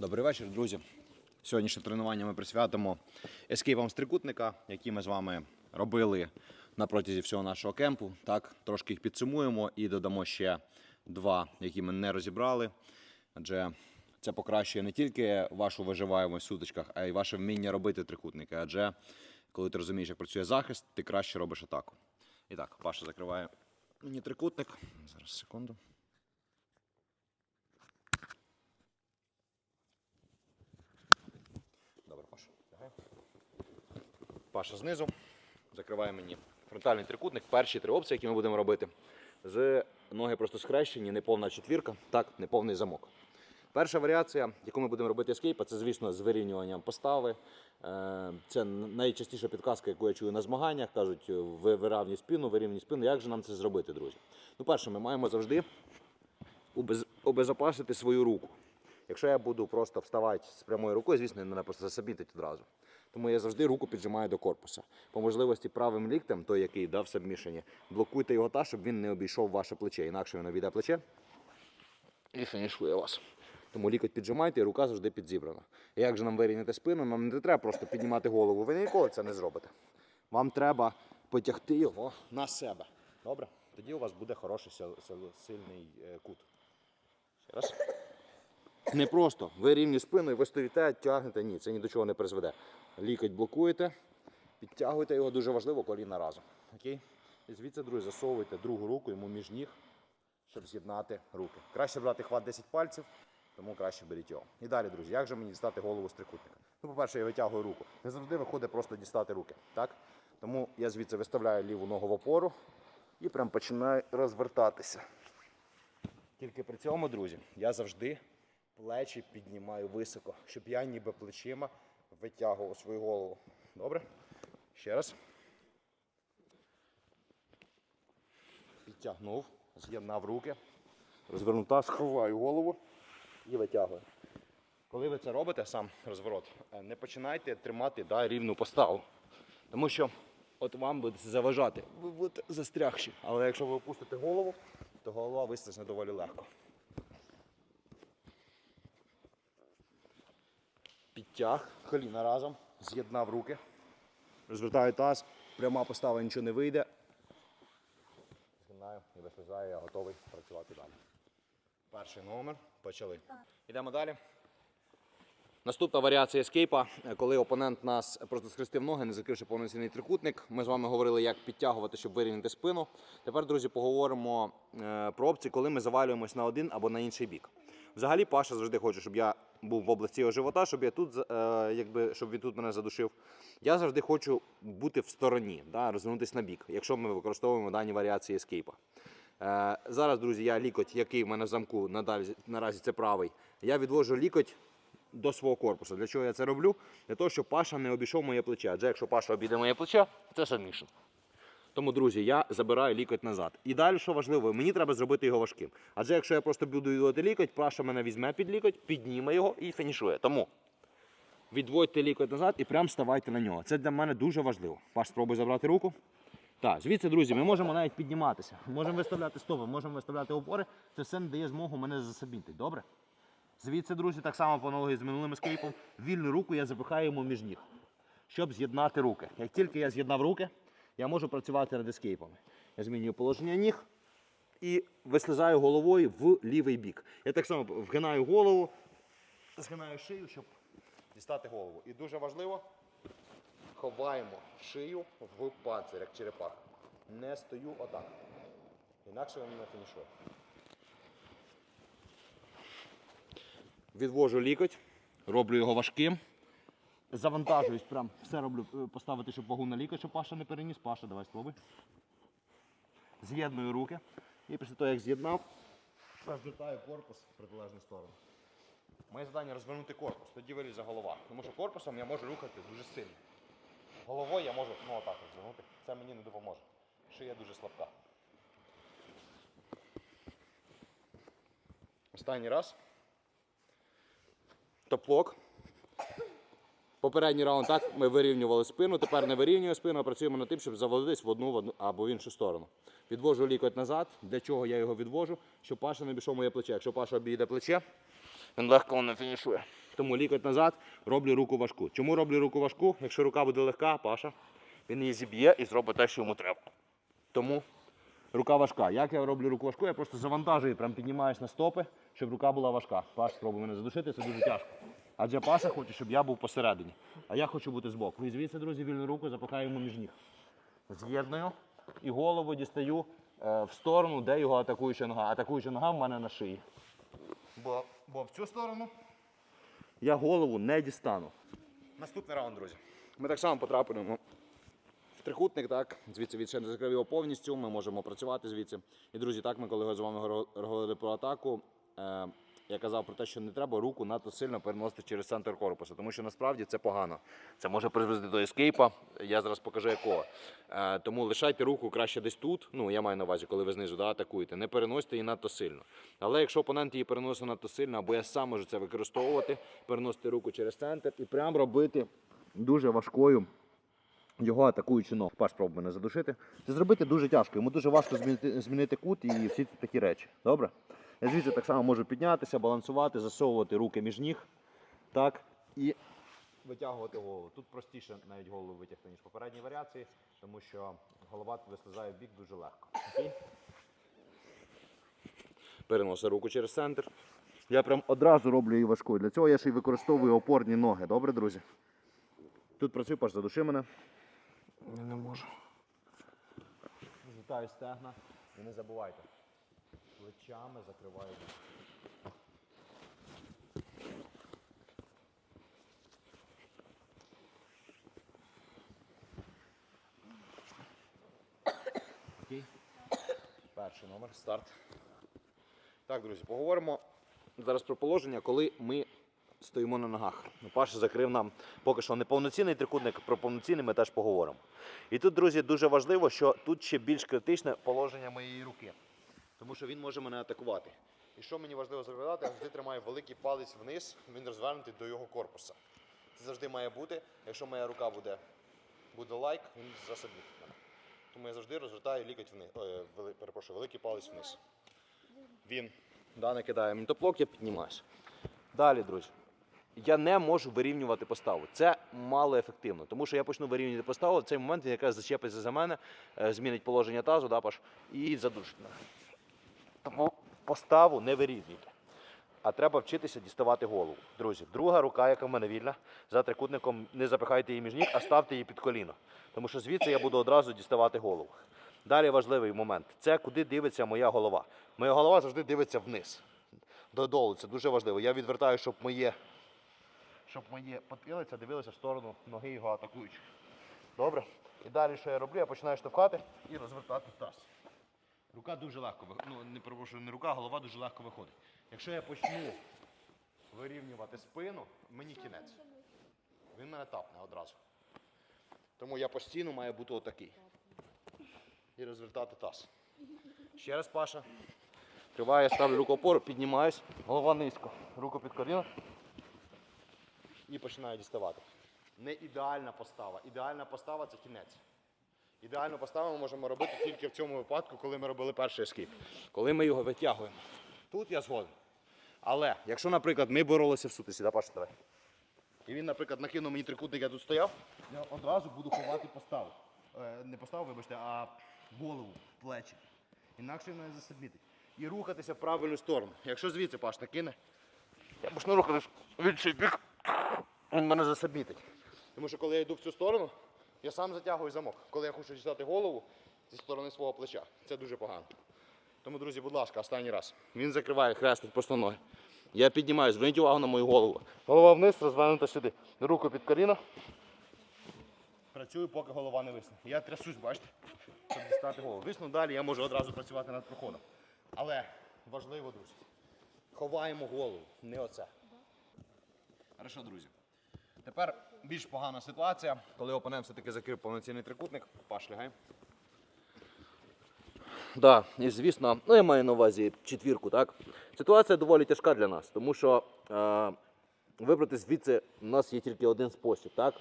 Добрий вечір, друзі. Сьогоднішнє тренування ми присвятимо ескейпам з трикутника, які ми з вами робили на протязі всього нашого кемпу. Так, трошки їх підсумуємо і додамо ще два, які ми не розібрали. Адже це покращує не тільки вашу виживаємость в сутичках, а й ваше вміння робити трикутники. Адже коли ти розумієш, як працює захист, ти краще робиш атаку. І так, Паша закриває мені трикутник. Зараз секунду. Добре, Паша. Лягай. Паша знизу. Закриває мені фронтальний трикутник. Перші три опції, які ми будемо робити. З ноги просто схрещені, неповна четвірка, так, неповний замок. Перша варіація, яку ми будемо робити ескейпа, це, звісно, з вирівнюванням постави. Е, Це найчастіша підказка, яку я чую на змаганнях. Кажуть, ви вирівнюй спину, вирівнюй спину. Як же нам це зробити, друзі? Ну, перше, ми маємо завжди обезопасити свою руку. Якщо я буду просто вставати з прямою рукою, звісно, він мене просто засабітить одразу. Тому я завжди руку піджимаю до корпуса. По можливості правим ліктем, той, який дав сабмішені, блокуйте його так, щоб він не обійшов ваше плече. Інакше він обійде плече і фінішує вас. Тому лікоть піджимайте і рука завжди підзібрана. Як же нам вирівняти спину? Нам не треба просто піднімати голову. Ви ніколи це не зробите. Вам треба потягти його на себе. Добре? Тоді у вас буде хороший сил- сил- сильний е, кут. Ще раз. Не просто ви рівні спину і ви стоїте, тягнете. Ні, це ні до чого не призведе. Лікоть блокуєте, підтягуєте його дуже важливо коліна разом. Окей? І звідси, друзі, засовуйте другу руку йому між ніг, щоб з'єднати руки. Краще брати хват 10 пальців, тому краще беріть його. І далі, друзі, як же мені дістати голову з трикутника? Ну, по-перше, я витягую руку. Не завжди виходить просто дістати руки. Так? Тому я звідси виставляю ліву ногу в опору і прям починаю розвертатися. Тільки при цьому, друзі, я завжди плечі піднімаю високо, щоб я ніби плечима витягував свою голову. Добре? Ще раз. Підтягнув, з'єднав руки, розвернув таз, сховаю голову і витягую. Коли ви це робите, сам розворот, е, не починайте тримати да, рівну поставу. Тому що от вам буде заважати. Ви будете застрягші. Але якщо ви опустите голову, то голова вистачне доволі легко. Підтяг, коліна разом, з'єднав руки. Розвертаю таз, пряма постава нічого не вийде. Згинаю і вислизаю, я готовий працювати далі. Перший номер. Почали. Йдемо далі. Наступна варіація ескейпа, коли опонент нас просто схрестив ноги, не закривши повноцінний трикутник. Ми з вами говорили, як підтягувати, щоб вирівняти спину. Тепер, друзі, поговоримо е, про опції, коли ми завалюємось на один або на інший бік. Взагалі, Паша завжди хоче, щоб я був в області його живота, щоб я тут, е, якби, щоб він тут мене задушив. Я завжди хочу бути в стороні, да, розвернутися на бік, якщо ми використовуємо дані варіації ескейпа. Е, зараз, друзі, я лікоть, який в мене в замку надалі, наразі це правий. Я відвожу лікоть до свого корпусу. Для чого я це роблю? Для того, щоб Паша не обійшов моє плече. Адже якщо Паша обійде моє плече, це сабмішн. Тому, друзі, я забираю лікоть назад. І далі, що важливо, мені треба зробити його важким. Адже якщо я просто буду відводити лікоть, Паша мене візьме під лікоть, підніме його і фінішує. Тому відводьте лікоть назад і прям ставайте на нього. Це для мене дуже важливо. Паш, спробуй забрати руку. Так, звідси, друзі, ми можемо навіть підніматися. Можемо виставляти стопи, можемо виставляти опори. Це все не дає змогу мене засабіти. Добре? Звідси, друзі, так само по аналогії з минулим ескейпом, вільну руку я запихаю йому між ніг, щоб з'єднати руки. Як тільки я з'єднав руки, я можу працювати над ескейпами. Я змінюю положення ніг і вислизаю головою в лівий бік. Я так само вгинаю голову, згинаю шию, щоб дістати голову. І дуже важливо, ховаємо шию в панцир, як черепаха. Не стою отак. Інакше він не фінішує. Відвожу лікоть, роблю його важким. Завантажуюсь, прям все роблю, е, поставити, щоб вагу на лікоть, щоб Паша не переніс. Паша, давай спробуй. З'єдную руки. І після того, як з'єднав, розвертаю корпус в протилежну сторону. Моє завдання розвернути корпус, тоді вилізе голова. Тому що корпусом я можу рухати дуже сильно. Головою я можу ну, отак розвернути. Це мені не допоможе. Шия дуже слабка. Останній раз. Топлок. Попередній раунд так ми вирівнювали спину, тепер не вирівнюємо спину, а працюємо над тим, щоб завалитись в одну, в одну або в іншу сторону. Відвожу лікоть назад. Для чого я його відвожу? Щоб Паша не обійшов моє плече. Якщо Паша обійде плече, він легко не фінішує. Тому лікоть назад, роблю руку важку. Чому роблю руку важку? Якщо рука буде легка, Паша, він її зіб'є і зробить те, що йому треба. Тому рука важка. Як я роблю руку важку? Я просто завантажую, прям піднімаюсь на стопи, щоб рука була важка. Паш спробує мене задушити, це дуже тяжко. Адже Паша хоче, щоб я був посередині. А я хочу бути збоку. І звідси, друзі, вільну руку запихаю йому між ніг. З'єдную і голову дістаю е, в сторону, де його атакуюча нога. Атакуюча нога в мене на шиї. Бо, бо в цю сторону я голову не дістану. Наступний раунд, друзі. Ми так само потрапимо в трикутник, так. Звідси він ще не закрив його повністю. Ми можемо працювати звідси. І друзі, так ми коли з вами говорили про атаку. Е, я казав про те, що не треба руку надто сильно переносити через центр корпусу, тому що насправді це погано. Це може призвести до ескейпа. Я зараз покажу якого. Е, тому лишайте руку краще десь тут. Ну я маю на увазі, коли ви знизу да, атакуєте. Не переносьте її надто сильно. Але якщо опонент її переносить надто сильно, або я сам можу це використовувати, переносити руку через центр і прям робити дуже важкою його атакуючу ногу. Паш спробує мене задушити. Це зробити дуже тяжко. Йому дуже важко змінити, змінити кут і всі такі речі. Добре? Я звідси так само можу піднятися, балансувати, засовувати руки між ніг. Так. І витягувати голову. Тут простіше навіть голову витягти, ніж в попередній варіації, тому що голова вислизає в бік дуже легко. Окей? Переносив руку через центр. Я прям одразу роблю її важкою. Для цього я ще й використовую опорні ноги. Добре, друзі? Тут працює, Паш, задуши мене. Я не можу. Звертаю стегна і не забувайте. Плечами закриваю. Окей. Перший номер, старт. Так, друзі, поговоримо зараз про положення, коли ми стоїмо на ногах. Ну, Паша закрив нам поки що неповноцінний трикутник, про повноцінний ми теж поговоримо. І тут, друзі, дуже важливо, що тут ще більш критичне положення моєї руки, тому що він може мене атакувати. І що мені важливо зробити, я завжди тримаю великий палець вниз, він розвернутий до його корпуса. Це завжди має бути. Якщо моя рука буде, буде лайк, він засобіть мене. Тому я завжди розвертаю лікоть вниз. Ой, вели- перепрошую, великий палець вниз. Він да, накидає мені топлок, я піднімаюся. Далі, друзі. Я не можу вирівнювати поставу. Це мало ефективно, тому що я почну вирівнювати поставу, в цей момент він якраз зачепиться за мене, е, змінить положення тазу, да, Паш, і задушить мене. Тому поставу не вирівнюйте. А треба вчитися діставати голову. Друзі, друга рука, яка в мене вільна, за трикутником не запихайте її між ніг, а ставте її під коліно. Тому що звідси я буду одразу діставати голову. Далі важливий момент це куди дивиться моя голова. Моя голова завжди дивиться вниз. Додолу. Це дуже важливо. Я відвертаю, щоб моє щоб мої потилиця дивилися в сторону ноги його атакуючих. Добре? І далі, що я роблю, я починаю штовхати і розвертати таз. Рука дуже легко виходить. Ну, не перепрошую, не рука, а голова дуже легко виходить. Якщо я почну вирівнювати спину, мені кінець. Він мене тапне одразу. Тому я постійно маю бути отакий. І розвертати таз. Ще раз, Паша. Триваю, я ставлю руку опору, піднімаюсь, голова низько. Руку під коліно і починаю діставати. Не ідеальна постава. Ідеальна постава це кінець. Ідеальну поставу ми можемо робити тільки в цьому випадку, коли ми робили перший ескіп. Коли ми його витягуємо. Тут я згоден. Але якщо, наприклад, ми боролися в сутисі, да, Паша, давай. І він, наприклад, накинув мені трикутник, я тут стояв, я одразу буду ховати поставу. Е, не поставу, вибачте, а голову, плечі. Інакше він мене засобмітить. І рухатися в правильну сторону. Якщо звідси Паш накине, я почну рухатись в інший бік, він мене засобмітить. Тому що коли я йду в цю сторону, я сам затягую замок. Коли я хочу дістати голову зі сторони свого плеча. Це дуже погано. Тому, друзі, будь ласка, останній раз. Він закриває, хрестить просто ноги. Я піднімаюсь, зверніть увагу на мою голову. Голова вниз, розвернута сюди. Руку під коліно. Працюю, поки голова не висне. Я трясусь, бачите, щоб дістати голову. Висну далі, я можу одразу працювати над проходом. Але важливо, друзі, ховаємо голову, не оце. Хорошо, друзі. Тепер більш погана ситуація, коли опонент все-таки закрив повноцінний трикутник. Паш, лягай. Да, і звісно, ну я маю на увазі четвірку, так? Ситуація доволі тяжка для нас, тому що е, вибрати звідси у нас є тільки один спосіб, так?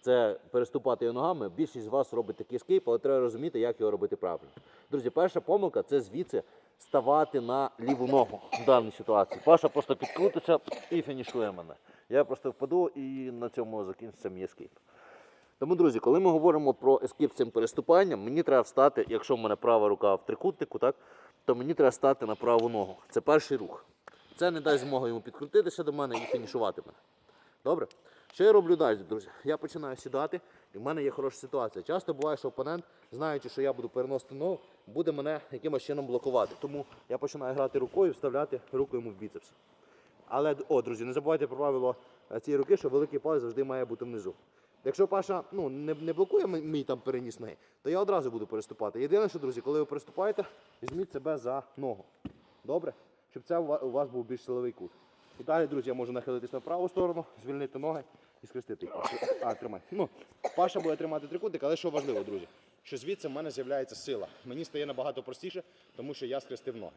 Це переступати його ногами. Більшість з вас робить такий скейп, але треба розуміти, як його робити правильно. Друзі, перша помилка це звідси ставати на ліву ногу в даній ситуації. Паша просто підкрутиться і фінішує мене. Я просто впаду і на цьому закінчиться мій ескейп. Тому, друзі, коли ми говоримо про ескейп цим переступанням, мені треба встати, якщо в мене права рука в трикутнику, так, то мені треба стати на праву ногу. Це перший рух. Це не дасть змоги йому підкрутитися до мене і фінішувати мене. Добре? Що я роблю далі, друзі? Я починаю сідати, і в мене є хороша ситуація. Часто буває, що опонент, знаючи, що я буду переносити ногу, буде мене якимось чином блокувати. Тому я починаю грати рукою, вставляти руку йому в біцепс. Але, о, друзі, не забувайте про правило е, цієї руки, що великий палець завжди має бути внизу. Якщо Паша ну, не, не блокує мій, там переніс ноги, то я одразу буду переступати. Єдине, що, друзі, коли ви переступаєте, візьміть себе за ногу. Добре? Щоб це у вас був більш силовий кут. І далі, друзі, я можу нахилитись на праву сторону, звільнити ноги і скрестити їх. А, тримай. Ну, Паша буде тримати трикутник, але що важливо, друзі, що звідси в мене з'являється сила. Мені стає набагато простіше, тому що я скрестив ноги.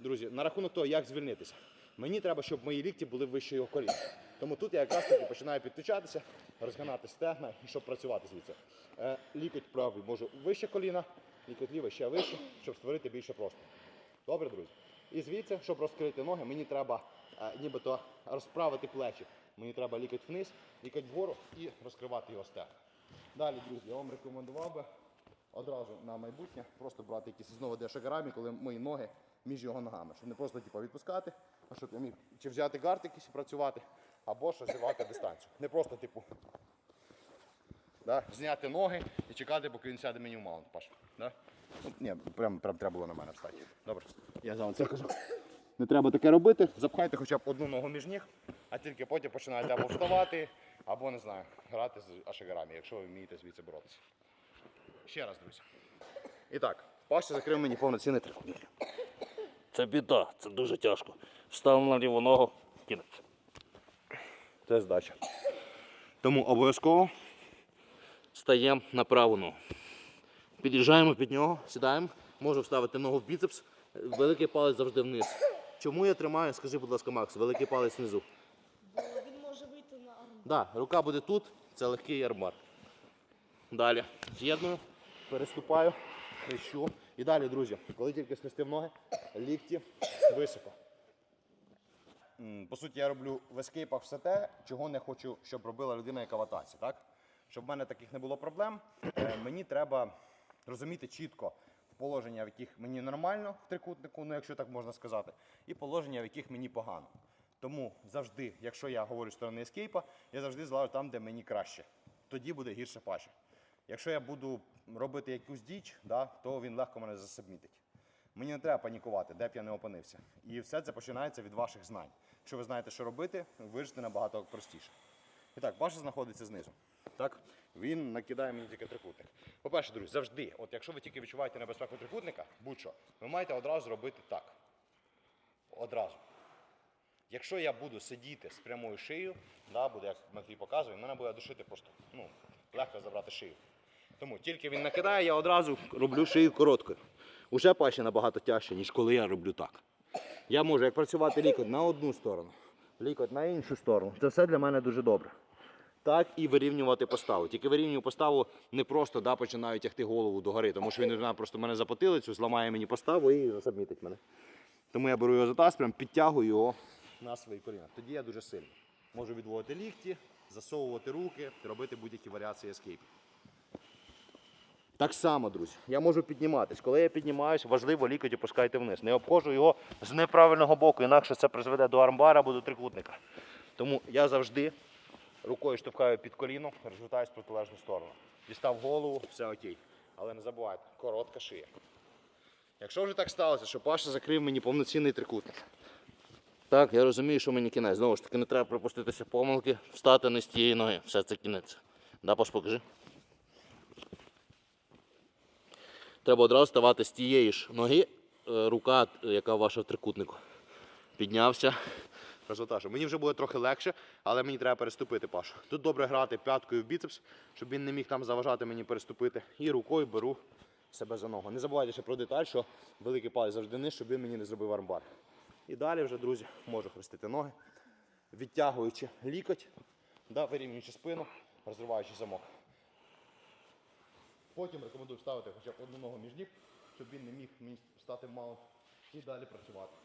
Друзі, на рахунок того, як звільнитися. Мені треба, щоб мої лікті були вище його коліна. Тому тут я якраз таки починаю підключатися, розгинати стегна і щоб працювати звідси. Е, лікоть правий можу вище коліна, лікоть лівий ще вище, щоб створити більше простору. Добре, друзі? І звідси, щоб розкрити ноги, мені треба е, нібито розправити плечі. Мені треба лікоть вниз, лікоть вгору і розкривати його стегна. Далі, друзі, я вам рекомендував би одразу на майбутнє просто брати якісь знову дешограмі, коли мої ноги між його ногами. Щоб не просто типу, відпускати, щоб я міг чи взяти гард якийсь і працювати, або ж розірвати дистанцію. Не просто, типу, да, зняти ноги і чекати, поки він сяде мені в маунт. Паш. Да? Ну, ні, прям, прям треба було на мене встати. Добре. Я за це кажу. Не треба таке робити. Запхайте хоча б одну ногу між ніг, а тільки потім починаєте або вставати, або не знаю, грати з ашигарами, якщо ви вмієте звідси боротися. Ще раз, друзі. І так, Паша закрив мені повноцінний трикутник. Це біда, це дуже тяжко. Став на ліву ногу, кінець. Це здача. Тому обов'язково стаємо на праву ногу. Під'їжджаємо під нього, сідаємо, можу вставити ногу в біцепс, великий палець завжди вниз. Чому я тримаю, скажи, будь ласка, Макс, великий палець внизу. Бо він може вийти на арм. Да, рука буде тут, це легкий армар. Далі з'єдную, переступаю, хрещу. І далі, друзі, коли тільки схрестив ноги, лікті високо. По суті, я роблю в ескейпах все те, чого не хочу, щоб робила людина, яка в атаці. Так? Щоб в мене таких не було проблем, е, мені треба розуміти чітко положення, в яких мені нормально в трикутнику, ну якщо так можна сказати, і положення, в яких мені погано. Тому завжди, якщо я говорю з сторони ескейпа, я завжди злажу там, де мені краще. Тоді буде гірше паче. Якщо я буду робити якусь діч, да, то він легко мене засабмітить. Мені не треба панікувати, де б я не опинився. І все це починається від ваших знань. Якщо ви знаєте, що робити, вижити набагато простіше. І так, Паша знаходиться знизу. Так? Він накидає мені тільки трикутник. По-перше, друзі, завжди, от якщо ви тільки відчуваєте небезпеку трикутника, будь-що, ви маєте одразу робити так. Одразу. Якщо я буду сидіти з прямою шиєю, да, буде, як Матвій показує, мене буде душити просто ну, легко забрати шию. Тому тільки він накидає, я одразу роблю шию короткою. Уже паща набагато тяжче, ніж коли я роблю так. Я можу як працювати лікоть на одну сторону, лікоть на іншу сторону. Це все для мене дуже добре. Так і вирівнювати поставу. Тільки вирівнюю поставу не просто да, починаю тягти голову догори, тому що він просто мене за потилицю, зламає мені поставу і засабмітить мене. Тому я беру його за таз, прям підтягую його на свої коліна. Тоді я дуже сильний. Можу відводити лікті, засовувати руки, робити будь-які варіації ескейпів. Так само, друзі, я можу підніматись. Коли я піднімаюсь, важливо лікоть опускайте вниз. Не обходжу його з неправильного боку, інакше це призведе до армбара або до трикутника. Тому я завжди рукою штовхаю під коліно, розвертаюсь в протилежну сторону. Дістав голову, все окей. Але не забувайте, коротка шия. Якщо вже так сталося, що Паша закрив мені повноцінний трикутник. Так, я розумію, що мені кінець. Знову ж таки, не треба припуститися помилки, встати не з тієї ноги. Все це кінець. Да, Паш, покажи. Треба одразу ставати з тієї ж ноги, е, рука, яка ваша в трикутнику. Піднявся. Розвантажив. Мені вже буде трохи легше, але мені треба переступити Пашу. Тут добре грати п'яткою в біцепс, щоб він не міг там заважати мені переступити. І рукою беру себе за ногу. Не забувайте ще про деталь, що великий палець завжди низ, щоб він мені не зробив армбар. І далі вже, друзі, можу хрестити ноги, відтягуючи лікоть, да, вирівнюючи спину, розриваючи замок. Потім рекомендую ставити хоча б одну ногу між ніг, щоб він не міг стати маунт і далі працювати.